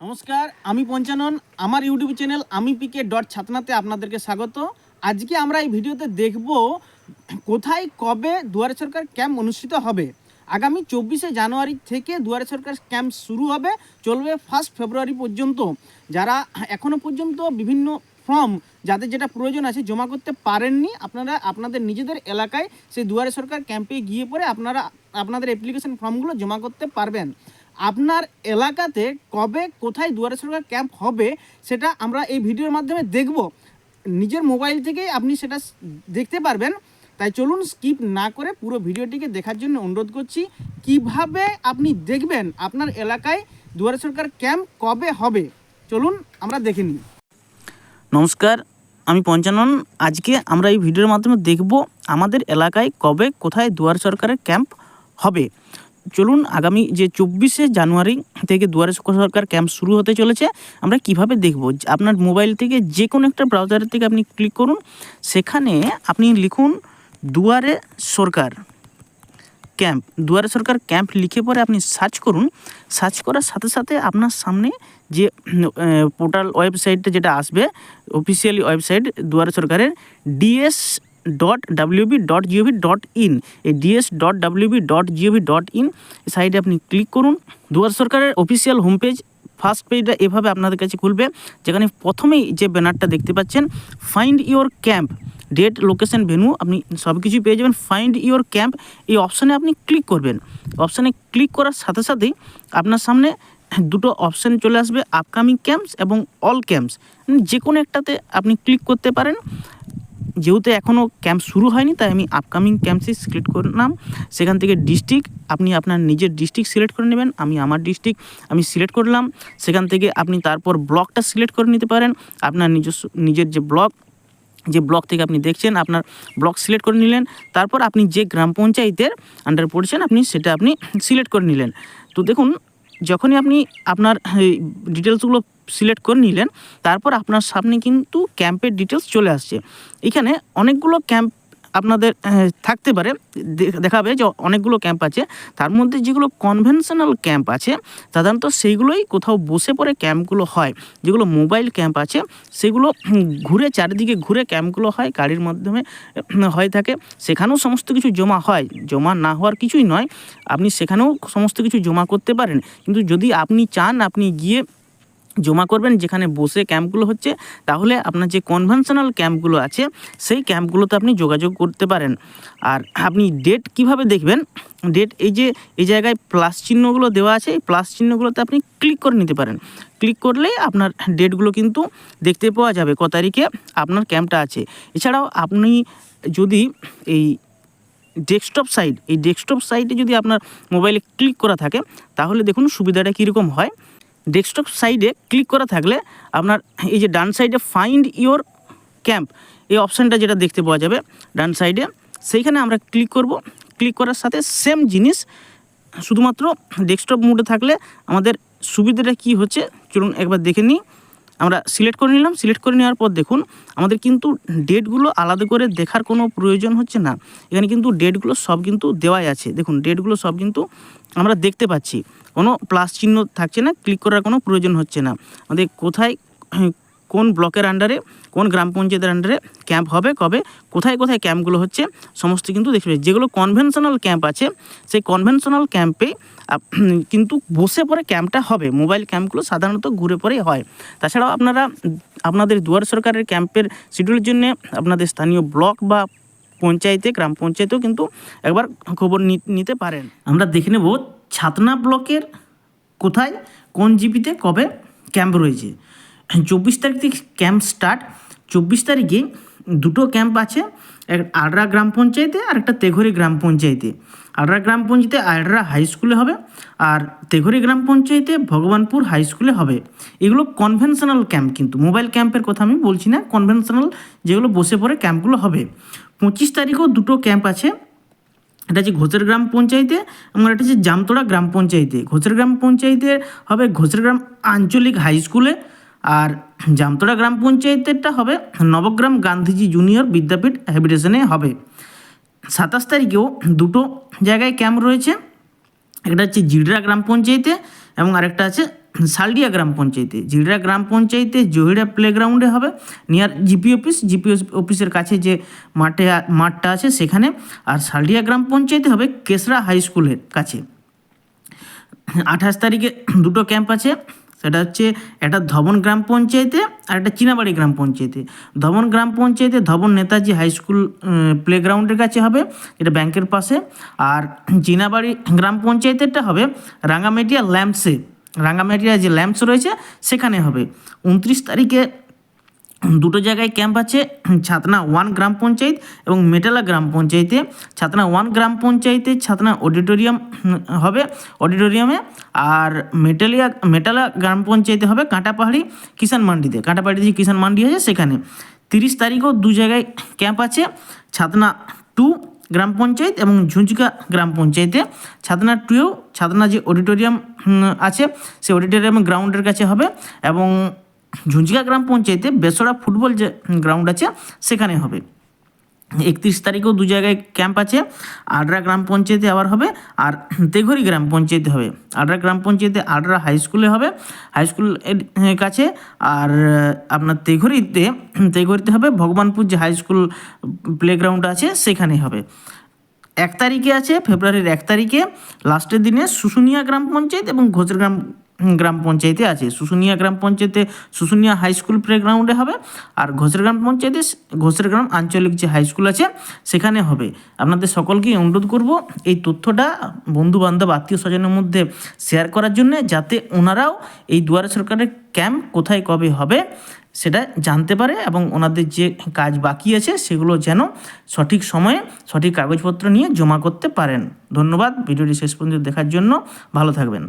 নমস্কার, আমি পঞ্চানন। আমার ইউটিউব চ্যানেল আমি পিকে ডট ছাতনাতে আপনাদেরকে স্বাগত। আজকে আমরা এই ভিডিওতে দেখব কোথায়, কবে দুয়ারে সরকার ক্যাম্প অনুষ্ঠিত হবে। আগামী চব্বিশে জানুয়ারি থেকে দুয়ারে সরকার ক্যাম্প শুরু হবে, চলবে ফার্স্ট ফেব্রুয়ারি পর্যন্ত। যারা এখনও পর্যন্ত বিভিন্ন ফর্ম যাদের যেটা প্রয়োজন আছে জমা করতে পারেননি, আপনারা আপনাদের নিজেদের এলাকায় সেই দুয়ারে সরকার ক্যাম্পে গিয়ে পরে আপনারা আপনাদের অ্যাপ্লিকেশন ফর্মগুলো জমা করতে পারবেন। আপনার এলাকাতে কবে, কোথায় দুয়ারে সরকার ক্যাম্প হবে, সেটা আমরা এই ভিডিওর মাধ্যমে দেখব। নিজের মোবাইল থেকেই আপনি সেটা দেখতে পারবেন। তাই চলুন স্কিপ না করে পুরো ভিডিওটিকে দেখার জন্য অনুরোধ করছি, কীভাবে আপনি দেখবেন আপনার এলাকায় দুয়ারে সরকার ক্যাম্প কবে হবে? চলুন আমরা দেখে নিই। নমস্কার, আমি পঞ্চানন। আজকে আমরা এই ভিডিওর মাধ্যমে দেখব আমাদের এলাকায় কবে, কোথায় দুয়ার সরকারের ক্যাম্প হবে। চলুন আগামী যে চব্বিশে জানুয়ারি থেকে দুয়ারে সরকার ক্যাম্প শুরু হতে চলেছে, আমরা কীভাবে দেখব? আপনার মোবাইল থেকে যে কোনো একটা ব্রাউজারের থেকে আপনি ক্লিক করুন, সেখানে আপনি লিখুন দুয়ারে সরকার ক্যাম্প দুয়ারে সরকার ক্যাম্প লিখে পরে আপনি সার্চ করুন। সার্চ করার সাথে সাথে আপনার সামনে যে পোর্টাল ওয়েবসাইটটা যেটা আসবে অফিসিয়ালি ওয়েবসাইট দুয়ারে সরকারের DS dot WB dot gov dot in এই DS dot WB dot gov dot in সাইটে আপনি ক্লিক করুন। দুয়ার সরকারের অফিসিয়াল হোম পেজ ফার্স্ট পেজটা এভাবে আপনাদের কাছে খুলবে, যেখানে প্রথমেই যে ব্যানারটা দেখতে পাচ্ছেন find your camp date location venue আপনি সব কিছুই পেয়ে যাবেন। ফাইন্ড ইওর ক্যাম্প এই অপশানে আপনি ক্লিক করবেন। অপশানে ক্লিক করার সাথে সাথেই আপনার সামনে দুটো অপশান চলে আসবে আপকামিং ক্যাম্পস এবং অল ক্যাম্পস যে কোনো একটাতে আপনি ক্লিক করতে পারেন। যেহেতু এখনও ক্যাম্প শুরু হয়নি, তাই আমি আপকামিং ক্যাম্পসই সিলেক্ট করলাম। সেখান থেকে ডিস্ট্রিক্ট আপনি আপনার নিজের ডিস্ট্রিক্ট সিলেক্ট করে নেবেন, আমি আমার ডিস্ট্রিক্ট আমি সিলেক্ট করলাম। সেখান থেকে আপনি তারপর ব্লকটা সিলেক্ট করে নিতে পারেন। আপনার নিজস্ব, নিজের যে ব্লক যে ব্লক থেকে আপনি দেখছেন, আপনার ব্লক সিলেক্ট করে নিলেন। তারপর আপনি যে গ্রাম পঞ্চায়েতের আন্ডারে পড়ছেন, আপনি সেটা আপনি সিলেক্ট করে নিলেন। তো দেখুন, যখনই আপনি আপনার ডিটেলসগুলো সিলেক্ট করে নিলেন, তারপর আপনার সামনে কিন্তু ক্যাম্পের ডিটেলস চলে আসছে। এখানে অনেকগুলো ক্যাম্প আপনাদের থাকতে পারে। দেখাবে যে অনেকগুলো ক্যাম্প আছে। তার মধ্যে যেগুলো কনভেনশনাল ক্যাম্প আছে, সাধারণত সেইগুলোই কোথাও বসে পড়ে ক্যাম্পগুলো হয়। যেগুলো মোবাইল ক্যাম্প আছে, সেগুলো ঘুরে চারিদিকে ঘুরে ক্যাম্পগুলো হয়, গাড়ির মাধ্যমে হয়ে থাকে। সেখানেও সমস্ত কিছু জমা হয়। জমা না হওয়ার কিছুই নয়। আপনি সেখানেও সমস্ত কিছু জমা করতে পারেন। কিন্তু যদি আপনি চান, আপনি গিয়ে জমা করবেন, যেখানে বসে ক্যাম্পগুলো হচ্ছে, তাহলে আপনার যে কনভেনশনাল ক্যাম্পগুলো আছে, সেই ক্যাম্পগুলোতে আপনি যোগাযোগ করতে পারেন। আর আপনি ডেট কীভাবে দেখবেন? ডেট এই যে, এই জায়গায় প্লাস চিহ্নগুলো দেওয়া আছে, এই প্লাস চিহ্নগুলোতে আপনি ক্লিক করে নিতে পারেন। ক্লিক করলেই আপনার ডেটগুলো কিন্তু দেখতে পাওয়া যাবে, ক তারিখে আপনার ক্যাম্পটা আছে। এছাড়াও আপনি যদি এই ডেস্কটপ সাইট এই ডেস্কটপ সাইটে যদি আপনার মোবাইলে ক্লিক করা থাকে, তাহলে দেখুন সুবিধাটা কীরকম হয়। ডেস্কটপ সাইডে ক্লিক করা থাকলে আপনার এই যে ডান সাইডে ফাইন্ড ইওর ক্যাম্প এই অপশানটা যেটা দেখতে পাওয়া যাবে ডান সাইডে সেইখানে আমরা ক্লিক করব। ক্লিক করার সাথে সেম জিনিস, শুধুমাত্র ডেস্কটপ মোডে থাকলে আমাদের সুবিধাটা কি হচ্ছে, চলুন একবার দেখে নিই। আমরা সিলেক্ট করে নিলাম সিলেক্ট করে নেওয়ার পর দেখুন, আমাদের কিন্তু ডেটগুলো আলাদা করে দেখার কোনো প্রয়োজন হচ্ছে না। এখানে কিন্তু ডেটগুলো সব কিন্তু দেওয়াই আছে। দেখুন ডেটগুলো সব কিন্তু আমরা দেখতে পাচ্ছি। কোনো প্লাস চিহ্ন থাকছে না ক্লিক করার কোনো প্রয়োজন হচ্ছে না। আমাদের কোথায়, কোন ব্লকের আন্ডারে কোন গ্রাম পঞ্চায়েতের আন্ডারে ক্যাম্প হবে, কবে, কোথায় কোথায় ক্যাম্পগুলো হচ্ছে, সমস্ত কিন্তু পাচ্ছি যেগুলো কনভেনশনাল ক্যাম্প আছে, সেই কনভেনশনাল ক্যাম্পে কিন্তু বসে পরে ক্যাম্পটা হবে। মোবাইল ক্যাম্পগুলো সাধারণত ঘুরে পরেই হয়। তাছাড়াও আপনারা, আপনাদের দুয়ার সরকারের ক্যাম্পের শিডিউলের জন্য আপনাদের স্থানীয় ব্লক বা পঞ্চায়েতে, গ্রাম পঞ্চায়েতেও কিন্তু একবার খবর নিতে পারেন। আমরা দেখে নেব ছাতনা ব্লকের কোথায়, কোন জিপিতে কবে ক্যাম্প রয়েছে। চব্বিশ তারিখ থেকে ক্যাম্প স্টার্ট। চব্বিশ তারিখে দুটো ক্যাম্প আছে, এক আড়রা গ্রাম পঞ্চায়েতে আর একটা তেঘরি গ্রাম পঞ্চায়েতে। আড়রা গ্রাম পঞ্চায়েতে আড়রা হাই স্কুলে হবে আর তেঘরি গ্রাম পঞ্চায়েতে ভগবানপুর হাই স্কুলে হবে। এগুলো কনভেনশনাল ক্যাম্প কিন্তু মোবাইল ক্যাম্পের কথা আমি বলছি না কনভেনশনাল যেগুলো বসে পড়ে ক্যাম্পগুলো হবে। পঁচিশ তারিখেও দুটো ক্যাম্প আছে, এটা হচ্ছে ঘোষের গ্রাম পঞ্চায়েতে এবং এটা হচ্ছে জামতোড়া গ্রাম পঞ্চায়েতে। ঘোষের গ্রাম পঞ্চায়েতে হবে, ঘোষের গ্রাম আঞ্চলিক হাই স্কুলে আর জামতোড়া গ্রাম পঞ্চায়েতেরটা হবে, নবগ্রাম গান্ধীজি জুনিয়র বিদ্যাপীঠ হ্যাবিটেশনে হবে। সাতাশ তারিখেও দুটো জায়গায় ক্যাম্প রয়েছে, একটা হচ্ছে জিডরা গ্রাম পঞ্চায়েতে এবং আরেকটা আছে শালডিয়া গ্রাম পঞ্চায়েতে। জিড়া গ্রাম পঞ্চায়েতে জহিড়া প্লেগ্রাউন্ডে হবে, নিয়ার জিপি অফিস, জিপি অফিসের কাছে যে মাঠে মাঠটা আছে সেখানে, আর শালডিয়া গ্রাম পঞ্চায়েতে হবে কেসরা হাই স্কুলের কাছে। আঠাশ তারিখে দুটো ক্যাম্প আছে সেটা হচ্ছে একটা ধবন গ্রাম পঞ্চায়েতে আর একটা চীনাবাড়ি গ্রাম পঞ্চায়েতে। ধবন গ্রাম পঞ্চায়েতে ধবন নেতাজি হাই স্কুল প্লেগ্রাউন্ডের কাছে হবে এটা ব্যাংকের পাশে। আর চীনাবাড়ি গ্রাম পঞ্চায়েতেরটা হবে রাঙ্গামেটিয়া ল্যাম্পসে। রাঙ্গামেটিয়া যে ল্যাম্পস রয়েছে, সেখানে হবে। উনত্রিশ তারিখে দুটো জায়গায় ক্যাম্প আছে, ছাতনা ওয়ান গ্রাম পঞ্চায়েত এবং মেটালা গ্রাম পঞ্চায়েতে। ছাতনা ওয়ান গ্রাম পঞ্চায়েতে ছাতনা অডিটোরিয়াম হবে অডিটোরিয়ামে আর মেটালিয়া, মেটালা গ্রাম পঞ্চায়েতে হবে কাঁটাপাহাড়ি কিষান মান্ডিতে। কাঁটাপাহাড়ি যে কিষান মান্ডি আছে সেখানে। তিরিশ তারিখও দু জায়গায় ক্যাম্প আছে, ছাতনা টু গ্রাম পঞ্চায়েত এবং ঝুঁঝুকা গ্রাম পঞ্চায়েতে। ছাতনা টুয়েও ছাতনা যে অডিটোরিয়াম আছে সেই অডিটোরিয়াম গ্রাউন্ডের কাছে হবে এবং ঝুঁঝিকা গ্রাম পঞ্চায়েতে বেসরা ফুটবল যে গ্রাউন্ড আছে, সেখানে হবে। একত্রিশ তারিখেও দু জায়গায় ক্যাম্প আছে আড্রা গ্রাম পঞ্চায়েতে আবার হবে, আর তেঘরি গ্রাম পঞ্চায়েতে হবে। আড্রা গ্রাম পঞ্চায়েতে আড্রা হাই স্কুলে হবে, হাই স্কুল কাছে, আর আপনার তেঘরিতে তেঘরিতে হবে ভগবানপুর যে হাই স্কুল প্লেগ্রাউন্ড আছে, সেখানে হবে। এক তারিখে আছে, ফেব্রুয়ারির এক তারিখে, লাস্টের দিনে শুশুনিয়া গ্রাম পঞ্চায়েত এবং ঘোচরগ্রাম গ্রাম পঞ্চায়েতে আছে। শুশুনিয়া গ্রাম পঞ্চায়েতে, শুশুনিয়া হাই স্কুল প্লেগ্রাউন্ডে হবে আর ঘোষেরগ্রাম পঞ্চায়েতে ঘোষেরগ্রাম আঞ্চলিক যে হাই স্কুল আছে, সেখানে হবে। আপনাদের সকলকেই অনুরোধ করব এই তথ্যটা বন্ধু বান্ধব আত্মীয় স্বজনের মধ্যে শেয়ার করার জন্য যাতে ওনারাও এই দুয়ারে সরকারের ক্যাম্প কোথায় কবে হবে সেটা জানতে পারে এবং ওনাদের যে কাজ বাকি আছে, সেগুলো যেন সঠিক সময়ে সঠিক কাগজপত্র নিয়ে জমা করতে পারেন। ধন্যবাদ। ভিডিওটি শেষ পর্যন্ত দেখার জন্য ভালো থাকবেন।